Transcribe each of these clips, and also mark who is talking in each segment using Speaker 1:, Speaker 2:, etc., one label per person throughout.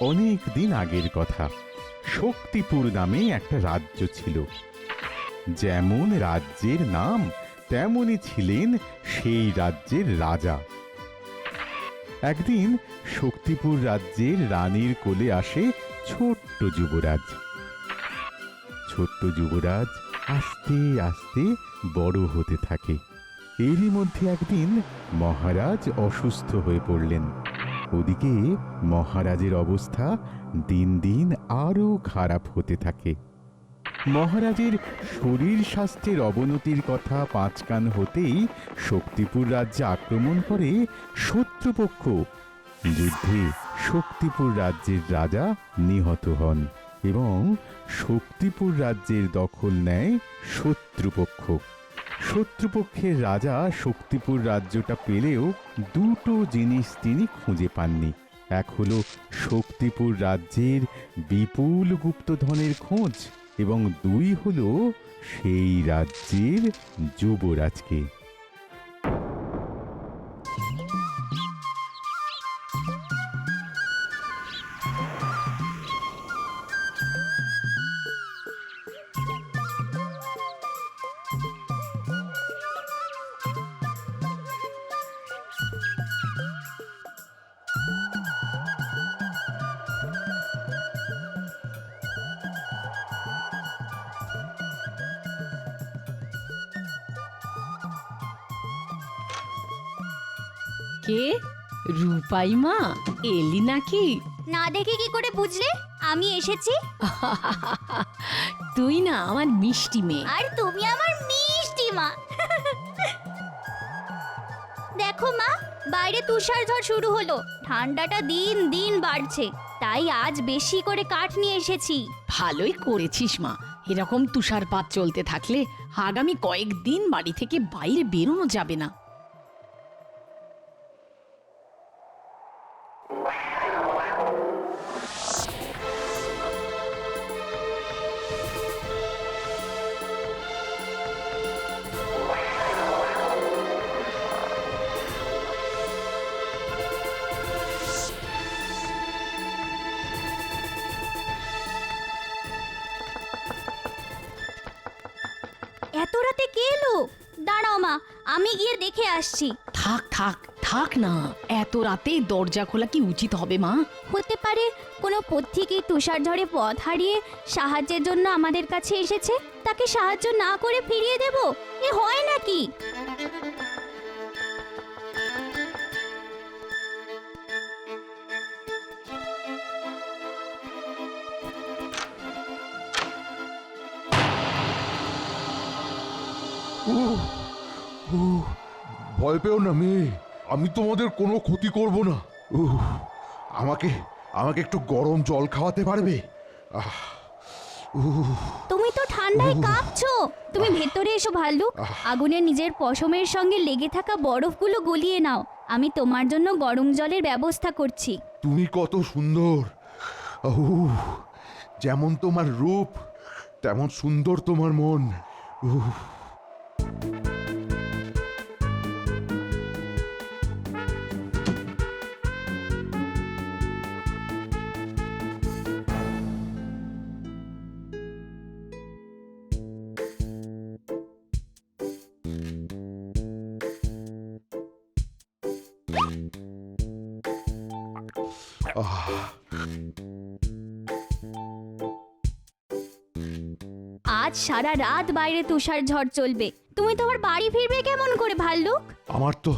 Speaker 1: অনেক দিন আগের কথা। শক্তিপুর নামে একটা রাজ্য ছিল। যেমন রাজ্যের নাম, তেমনই ছিলেন সেই রাজ্যের রাজা। একদিন শক্তিপুর রাজ্যের রানীর কোলে আসে ছোট্ট যুবরাজ। ছোট্ট যুবরাজ আস্তে আস্তে বড় হতে থাকে। এরই মধ্যে একদিন মহারাজ অসুস্থ হয়ে পড়লেন। ওদিকে মহারাজের অবস্থা দিন দিন আরও খারাপ হতে থাকে। মহারাজের শরীর স্বাস্থ্যের অবনতির কথা পাঁচকান হতেই শক্তিপুর রাজ্যে আক্রমণ করে শত্রুপক্ষ। যুদ্ধে শক্তিপুর রাজ্যের রাজা নিহত হন এবং শক্তিপুর রাজ্যের দখল নেয় শত্রুপক্ষ। শত্রুপক্ষের রাজা শক্তিপুর রাজ্যটা পেলেও দুটো জিনিস তিনি খুঁজে পাননি। এক হলো শক্তিপুর রাজ্যের বিপুল গুপ্তধনের খোঁজ এবং দুই হল সেই রাজ্যের যুবরাজকে।
Speaker 2: কে? রূপাই মা এলি নাকি?
Speaker 3: না দেখে কি করে বুঝলে? আমি এসেছি।
Speaker 2: তুই না আমার মিষ্টি মেয়ে।
Speaker 3: আর তুমি আমার মিষ্টি মা। দেখো মা বাইরে তুষার ঝড় শুরু হলো। ঠান্ডাটা দিন দিন বাড়ছে। তাই আজ বেশি করে কাঠ নিয়ে এসেছি।
Speaker 2: ভালোই করেছিস মা। এরকম তুষারপাত চলতে থাকলে আগামী কয়েকদিন বাড়ি থেকে বাইরে বেরোনো যাবে না।
Speaker 3: আমি গিয়ে দেখে আসছি।
Speaker 2: থাক থাক থাক না। এত রাতে দরজা খোলা কি উচিত হবে মা?
Speaker 3: হতে পারে কোনো পথিকে তুষার ঝড়ে পথ হারিয়ে সাহায্যের জন্য আমাদের কাছে এসেছে? তাকে সাহায্য না করে ফিরিয়ে দেব? এ হয় নাকি?
Speaker 4: ভয় পেও না মেয়ে। আমি তোমাদের কোনো ক্ষতি করব না। উহ, আমাকে আমাকে একটু গরম জল খাওয়াতে পারবে? আহ, উহ,
Speaker 3: তুমি তো ঠান্ডায় কাঁপছো। তুমি ভেতরে এসো ভাল্লুক আগুনে নিজের পশমের সঙ্গে লেগে থাকা বরফগুলো গলিয়ে নাও। আমি তোমার জন্য গরম জলের ব্যবস্থা করছি।
Speaker 4: তুমি কত সুন্দর। উহ, যেমন তোমার রূপ তেমন সুন্দর তোমার মন। উহ,
Speaker 3: আজ সারা রাত বাইরে তুষার ঝড় চলবে। তুমি তোমার বাড়ি ফিরবে কেমন করে ভাল্লুক?
Speaker 4: আমার তো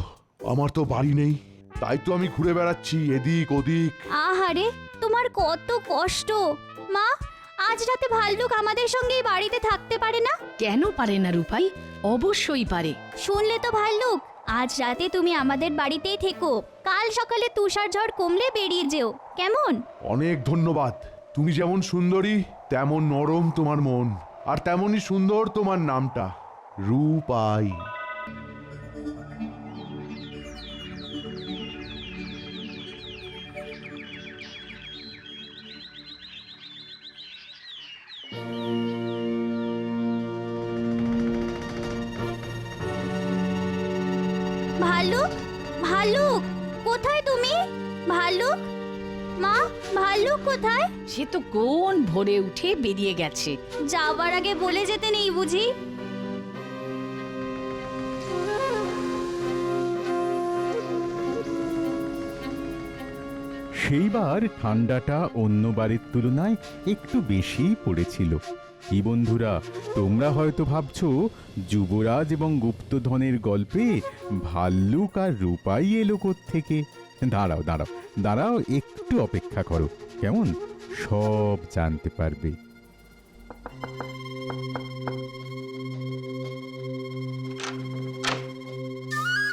Speaker 4: আমার তো বাড়ি নেই। তাই তো আমি ঘুরে বেড়াচ্ছি এদিক ওদিক।
Speaker 3: আহারে তোমার কত কষ্ট। মা আজ রাতে ভাল্লুক আমাদের সঙ্গেই বাড়িতে থাকতে পারে না?
Speaker 2: কেন পারে না রূপাই? অবশ্যই পারে।
Speaker 3: শুনলে তো ভাল্লুক আজ রাতে তুমি আমাদের বাড়িতেই থেকো। কাল সকালে তুষার ঝড় কমলে বেরিয়ে যেও। কেমন?
Speaker 4: অনেক ধন্যবাদ। তুমি যেমন সুন্দরী, তেমন নরম তোমার মন। আর তেমনই সুন্দর তোমার নামটা, রূপাই।
Speaker 3: ভাল্লুক মা ভাল্লুক কোথায়?
Speaker 2: সে তো কোন ভোরে উঠে বেরিয়ে গেছে।
Speaker 3: যাবার আগে বলে যেতে নেই বুঝি?
Speaker 1: সেইবার ঠান্ডাটা অন্য বারের তুলনায় একটু বেশিই পড়েছিল। কি বন্ধুরা তোমরা হয়তো ভাবছ যুবরাজ এবং গুপ্তধনের গল্পে ভাল্লুক আর রূপাই এলো থেকে দাঁড়াও দাঁড়াও দাঁড়াও একটু অপেক্ষা করো। কেমন? সব জানতে পারবে।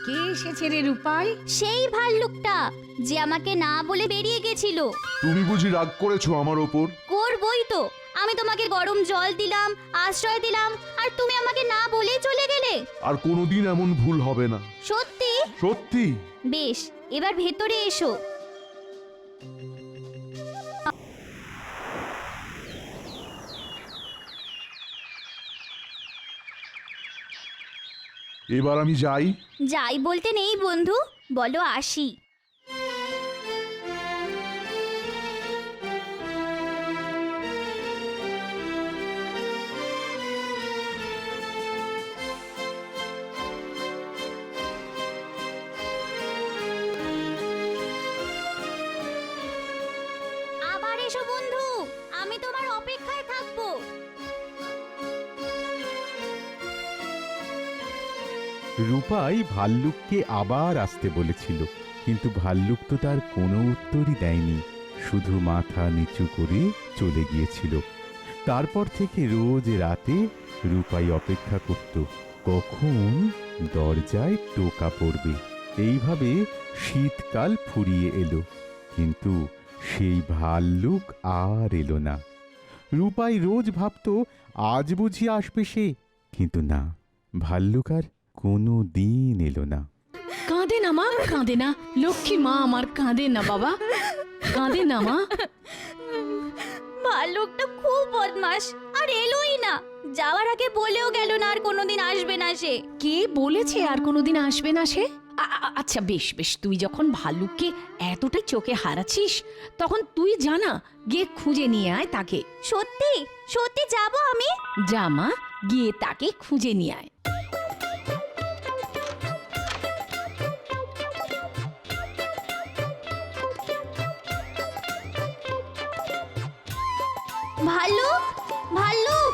Speaker 2: কে এসেছে রে রূপাই?
Speaker 3: সেই ভাল্লুকটা যে আমাকে না বলে বেরিয়ে গেছিল।
Speaker 4: তুমি বুঝি রাগ করেছ আমার ওপর?
Speaker 3: করবই তো। আমি তোমাকে গরম জল দিলাম আশ্রয় দিলাম আর তুমি আমাকে না বলেই চলে গেলে।
Speaker 4: আর কোনোদিন এমন ভুল হবে না।
Speaker 3: সত্যি?
Speaker 4: সত্যি?
Speaker 3: বেশ এবার ভেতরে এসো।
Speaker 4: এবার আমি যাই।
Speaker 3: যাই বলতে নেই বন্ধু বলো আসি।
Speaker 1: রূপাই ভাল্লুককে আবার আসতে বলেছিল, কিন্তু ভাল্লুক তো তার কোনো উত্তরই দেয়নি, শুধু মাথা নিচু করে চলে গিয়েছিল। তারপর থেকে রোজ রাতে রূপাই অপেক্ষা করত, কখন দরজায় টোকা পড়বে। এইভাবে শীতকাল ফুরিয়ে এলো, কিন্তু সেই ভাল্লুক আর এলো না। রূপাই রোজ ভাবতো, আজ বুঝি আসবে সে, কিন্তু না, ভাল্লুক আর কোনো দিন এলো না।
Speaker 2: কাঁদে না মা কাঁদে না। লক্ষ্মী মা আমার কাঁদে না বাবা। কাঁদে না মা।
Speaker 3: ভাল্লুকটা খুব বদমাস আর এলোই না। যাওয়ার আগে বলেও গেল না আর কোনোদিন আসবে না সে।
Speaker 2: কে বলেছে আর কোনোদিন আসবে না সে? আ- আ- আচ্ছা বেশ বেশ। তুই যখন ভাল্লুককে এতটাই চোখে হারাচ্ছিস তখন তুই জানা গিয়ে খুঁজে নিয়ে আয় তাকে।
Speaker 3: সত্যি? সত্যি যাব আমি?
Speaker 2: যা মা গিয়ে তাকে খুঁজে নিয়ে আয়।
Speaker 3: ভাল্লুক ভাল্লুক।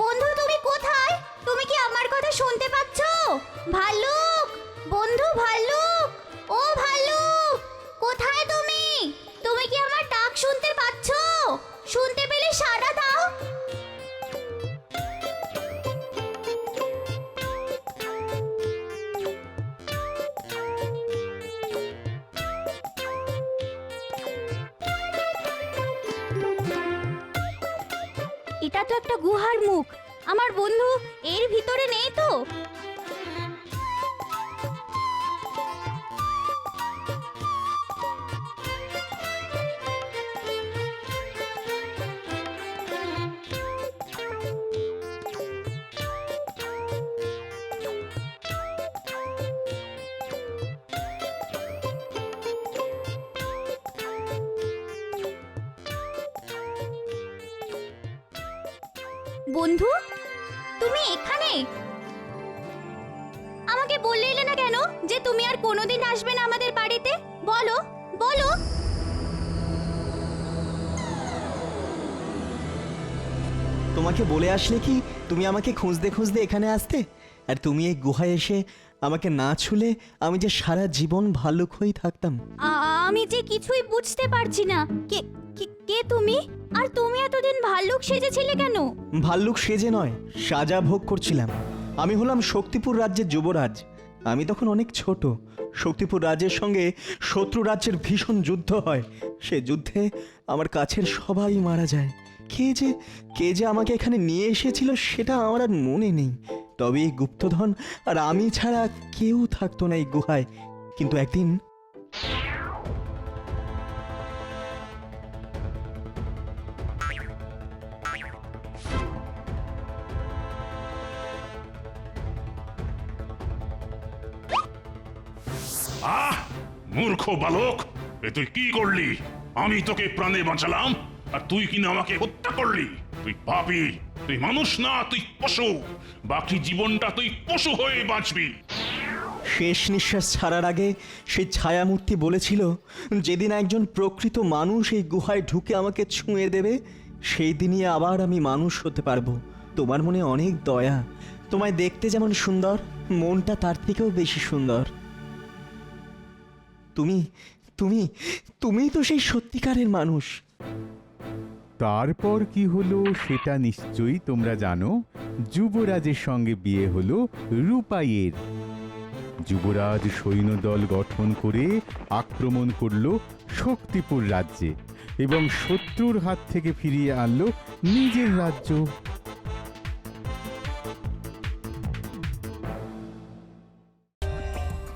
Speaker 3: বন্ধু, তুমি কোথায়? তুমি কি আমার কথা শুনতে পাচ্ছ? ভাল্লুক, বন্ধু, ভাল্লুক। ও ভাল্লুক, কোথায় তুমি? তুমি কি আমার ডাক শুনতে পাচ্ছ? শুনতে পেলে সাড়া গুহার মুখ। আমার বন্ধু এর ভিতরে নেই তো। বন্ধু তুমি এখানে? আমাকে বললে এলে না কেন যে তুমি আর কোনোদিন আসবে না আমাদের বাড়িতে? বলো বলো।
Speaker 5: তোমাকে বলে আসলে কি তুমি আমাকে খুঁজতে খুঁজতে এখানে আসতে? আর তুমি এই গুহায় এসে আমাকে না ছুলে আমি যে সারা জীবন ভাল্লুক হয়েই থাকতাম।
Speaker 3: আ- আমি যে কিছুই বুঝতে পারছি না। কে, কে- কে তুমি? আর তুমি এতদিন ভাল্লুক সেজেছিলে কেন?
Speaker 5: ভাল্লুক সেজে নয়, সাজা ভোগ করছিলাম। আমি হলাম শক্তিপুর রাজ্যের যুবরাজ। আমি তখন অনেক ছোট। শক্তিপুর রাজ্যের সঙ্গে শত্রু রাজ্যের ভীষণ যুদ্ধ হয়। সে যুদ্ধে আমার কাছের সবাই মারা যায়। কে যে কে যে আমাকে এখানে নিয়ে এসেছিল সেটা আমার আর মনে নেই। তবে এই গুপ্তধন আর আমি ছাড়া কেউ থাকতো না এই গুহায়। কিন্তু একদিন
Speaker 6: মূর্খ বালক, এ তুই কি করলি? আমি তোকে প্রাণে বাঁচালাম, আর তুই কিনা আমাকে হত্যা করলি। তুই পাপি, তুই মানুষ না, তুই পশু। বাকি জীবনটা তুই পশু হয়ে বাঁচবি।
Speaker 5: শেষ নিঃশ্বাস ছাড়ার আগে সেই ছায়ামূর্তি বলেছিল, যেদিন একজন প্রকৃত মানুষ এই গুহায় ঢুকে আমাকে ছুঁয়ে দেবে, সেই দিনই আবার আমি মানুষ হতে পারব। তোমার মনে অনেক দয়া। তোমায় দেখতে যেমন সুন্দর, মনটা তার থেকেও বেশি সুন্দর। তুমি তুমি তুমি তো সেই সত্যিকারের মানুষ।
Speaker 1: তারপর কি হলো সেটা নিশ্চয়ই তোমরা জানো। যুবরাজের সঙ্গে বিয়ে হলো রূপাইয়ের। যুবরাজ সৈন্যদল গঠন করে আক্রমণ করল শক্তিপুর রাজ্যে এবং শত্রুর হাত থেকে ফিরিয়ে আনলো নিজের রাজ্য।